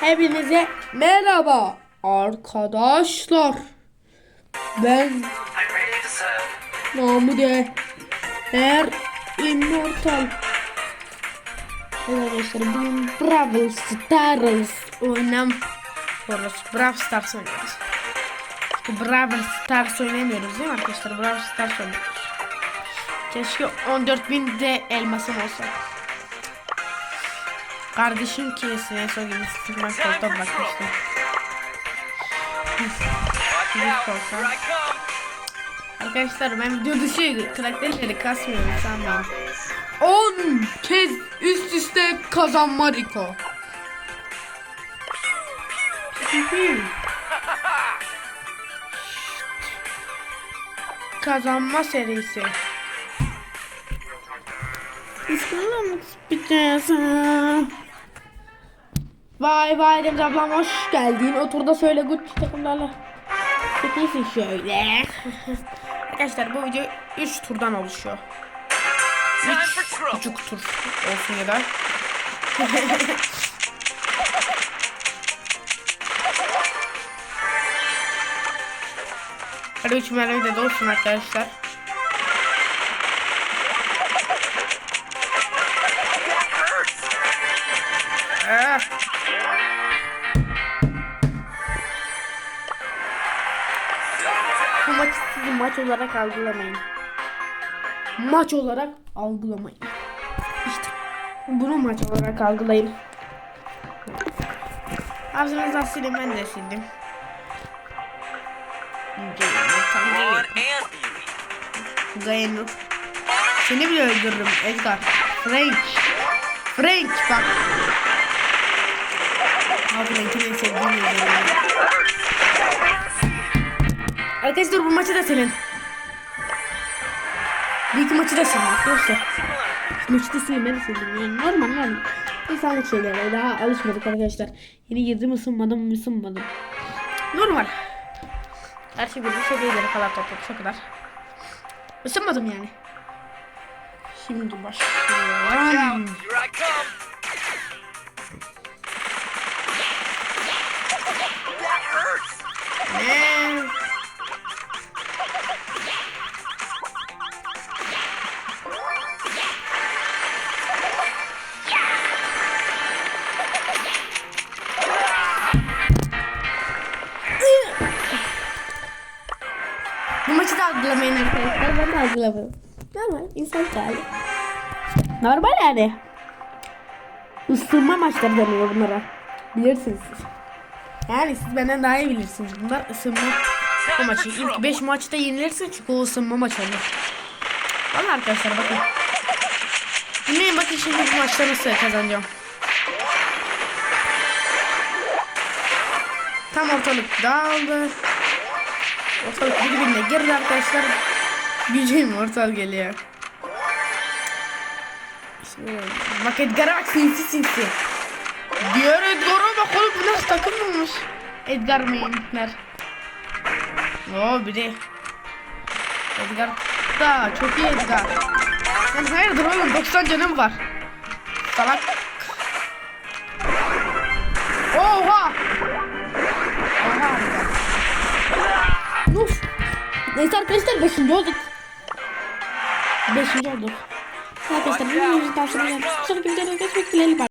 Hepinize merhaba arkadaşlar. Ben serve. Namude Er Immortal. Arkadaşlar bugün Brawl Stars oynamıyoruz. Brawl Stars oynuyoruz. Brawl Stars oynamıyoruz değil mi arkadaşlar? Brawl Stars oynuyoruz. Keşke 14.000 de elmasım olsa. Kardeşim kesine son gibi sıkmak koltuğa come. Arkadaşlar ben video dışı karakterleri kasmıyorum sanmayın. 10 kez üst üste kazanma Rico. Kazanma serisi. İstemem biteceğiz. Vay vay Deniz ablam hoş geldin. Otur da söyle Gucci takımlarla. Çekilsin şöyle. Arkadaşlar bu video 3 turdan oluşuyor. Time for trouble. Küçük tur olsun ya da. Hadi 3 mermi de olsun arkadaşlar. Bu maçı siz maç olarak algılamayın. Maç olarak algılamayın. İşte bunu maç olarak algılayın. Ağzınızdan silin ben de sildim. Gayenur. Seni bile öldürürüm Edgar. Frank. Frank bak. Arkadaşlar bu maçı da. Bir iki maçı da silin arkadaşlar. Maçı da silin ben de sildim. Yani normal normal. İnsanlık şeylere daha alışmadık arkadaşlar. Yeni girdim ısınmadım ısınmadım. Normal. Her şey bir seviyeleri falan topladık o kadar. Isınmadım yani. Şimdi başlıyorum. Algılamayın arkadaşlar. Ben de algılamıyorum. Normal. insan hali. Normal yani. Isınma maçları deniyor bunlara. Bilirsiniz siz. Yani siz benden daha iyi bilirsiniz. Bunlar ısınma bu maçı. İlk 5 maçta yenilirsin çünkü o ısınma maçı olur. Valla arkadaşlar bakın. Dinleyin bakın şimdi bu maçta nasıl kazanacağım. Tam ortalık dağıldı. Ortalık birbirine girdi arkadaşlar. Gücüm ortalık geliyor. Bak Edgar'a bak sinsi sinsi. Diğer Edgar'a bak oğlum bu nasıl takım olmuş. Edgar mainler. Oo biri. Edgar da çok iyi Edgar. Sen hayırdır oğlum 90 canım var. Salak. Oha. Neyse arkadaşlar 5. olduk. 5. olduk. Arkadaşlar bu videoyu tavsiye ederim. Sonraki videoda görüşmek dileğiyle. Bye.